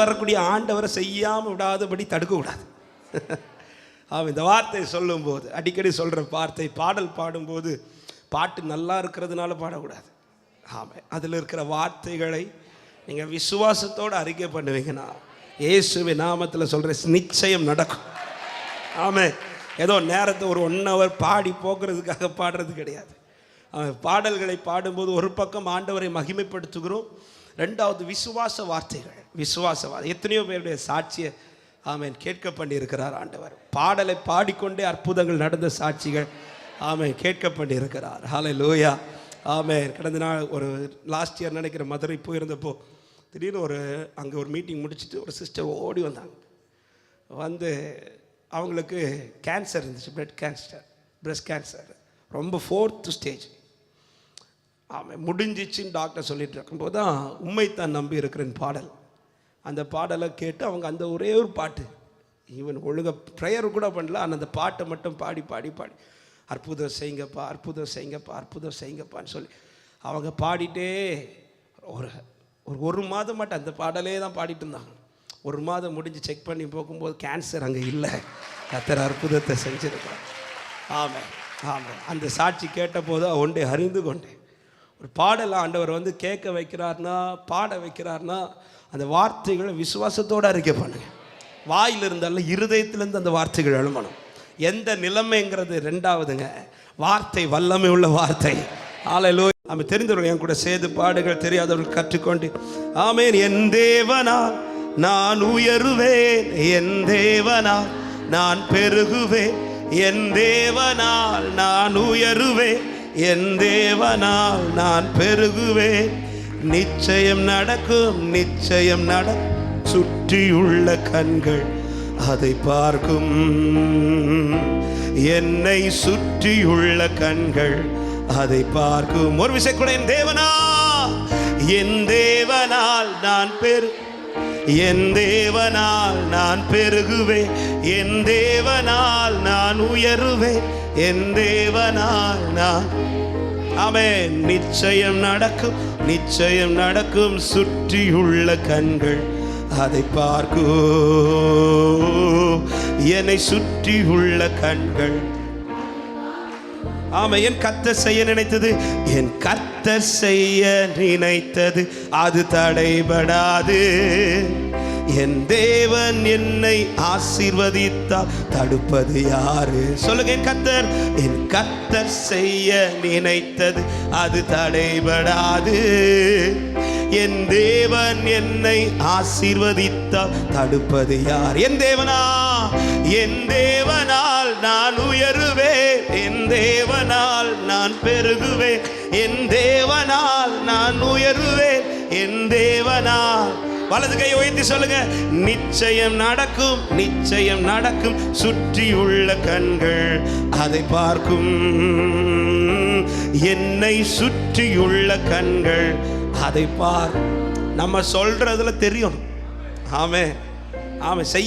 வரக்கூடிய ஆண்டவரை செய்யாமல் விடாதபடி தடுக்கக்கூடாது. அவன் இந்த வார்த்தை சொல்லும்போது அடிக்கடி சொல்கிற வார்த்தை பாடல் பாடும்போது பாட்டு நல்லா இருக்கிறதுனால பாடக்கூடாது. ஆமாம் அதில் இருக்கிற வார்த்தைகளை நீங்கள் விசுவாசத்தோடு அறிக்கை பண்ணுவீங்கன்னா இயேசுவி நாமத்தில் சொல்கிற நிச்சயம் நடக்கும். ஆமாம் ஏதோ நேரத்தை ஒரு ஒன் ஹவர் பாடி போக்குறதுக்காக பாடுறது கிடையாது. அவன் பாடல்களை பாடும்போது ஒரு பக்கம் ஆண்டவரை மகிமைப்படுத்துகிறோம் ரெண்டாவது விசுவாச வார்த்தைகள். விசுவாச வார்த்தை எத்தனையோ பேருடைய சாட்சியை ஆமேன் கேட்க பண்ணியிருக்கிறார் ஆண்டவர். பாடலை பாடிக்கொண்டே அற்புதங்கள் நடந்த சாட்சிகள் ஆமென் கேட்க பண்ணியிருக்கிறார் ஹாலை லோயா ஆமென். கடந்த நாள் ஒரு லாஸ்ட் இயர் நினைக்கிற மதுரை போயிருந்தப்போ திடீர்னு ஒரு அங்கே ஒரு மீட்டிங் முடிச்சுட்டு ஒரு சிஸ்டர் ஓடி வந்தாங்க. வந்து அவங்களுக்கு கேன்சர் இருந்துச்சு பிளட் கேன்சர் பிரஸ்ட் கேன்சர் ரொம்ப ஃபோர்த்து ஸ்டேஜ் ஆமாம் முடிஞ்சிச்சின்னு டாக்டர் சொல்லிட்டு இருக்கும்போது தான் உண்மைத்தான் நம்பி இருக்கிறேன் பாடல். அந்த பாடலை கேட்டு அவங்க அந்த ஒரே ஒரு பாட்டு ஈவன் ஒழுங்க ப்ரேயர் கூட பண்ணல ஆனால் அந்த பாட்டை மட்டும் பாடி பாடி பாடி அற்புதம் செய்யுங்கப்பா அற்புதம் செய்யுங்கப்பா அற்புதம் செய்யுங்கப்பான்னு சொல்லி அவங்க பாடிட்டே ஒரு ஒரு ஒரு மாதம் மட்டும் அந்த பாடலே தான் பாடிட்டு இருந்தாங்க. ஒரு மாதம் முடிஞ்சு செக் பண்ணி போகும்போது கேன்சர் அங்கே இல்லை. கத்தர் அற்புதத்தை செஞ்சிருக்கிறார். ஆமாம் ஆமாம் அந்த சாட்சி கேட்டபோது ஒன்றை அறிந்து கொண்டேன். ஒரு பாடல் ஆண்டவர் வந்து கேட்க வைக்கிறார்னா பாட வைக்கிறார்னா அந்த வார்த்தைகளை விசுவாசத்தோடு அறிக்கை பண்ணுங்க. வாயில் இருந்தாலும் இருதயத்திலேருந்து அந்த வார்த்தைகள் எழுமணும் எந்த நிலைமைங்கிறது ரெண்டாவதுங்க. வார்த்தை வல்லமை உள்ள வார்த்தை. ஆலையிலோ நம்ம தெரிந்தவர்கள் என் கூட சேது பாடுகள் தெரியாதவர்கள் கற்றுக்கொண்டு ஆமேன். என் தேவனா நான் உயருவேன். என் தேவனா நான் பெருகுவேன். என் தேவனால் நான் உயருவேன். என் தேவனால் நான் பெருகுவேன். நிச்சயம் நடக்கும் நிச்சயம் நட சுற்றியுள்ள கண்கள் அதை பார்க்கும். என்னை சுற்றியுள்ள கண்கள் அதை பார்க்கும். ஒரு விசை கூட என் தேவனா என் தேவனால் நான் பெரு என் தேவனால் நான் பெருகுவேன். என் தேவனால் நான் உயருவேன் என் தேவனால் நான். அவன் நிச்சயம் நடக்கும். நிச்சயம் நடக்கும். சுற்றியுள்ள கண்கள் அதை பார்க்கும். என்னை சுற்றியுள்ள கண்கள். ஆமா என் கத்த செய்ய நினைத்தது என் கத்த செய்ய நினைத்தது. அது தடைபடாது. என் தேவன் என்னை ஆசீர்வதித்தால் தடுப்பது யாரு? சொல்லுங்க என் கத்தர். என் கத்தர் செய்ய நினைத்தது. அது தடைபடாது. என் தேவன் என்னை ஆசீர்வதித்தால் தடுப்பது யார்? என் தேவனா? என் தேவனால் நான் உயருவேன். என் தேவனால் நான் பெருகுவேன். என் தேவனால் நான் உயருவேன். என் தேவனால் வலது கை உயர்த்தி சொல்லுங்க. நிச்சயம் நடக்கும் நிச்சயம் நடக்கும். சுற்றியுள்ள கண்கள் அதை பார்க்கும். என்னை சுற்றியுள்ள கண்கள் அதை பார். நம்ம சொல்றதுல தெரியும். ஆமே ஆமே செய்ய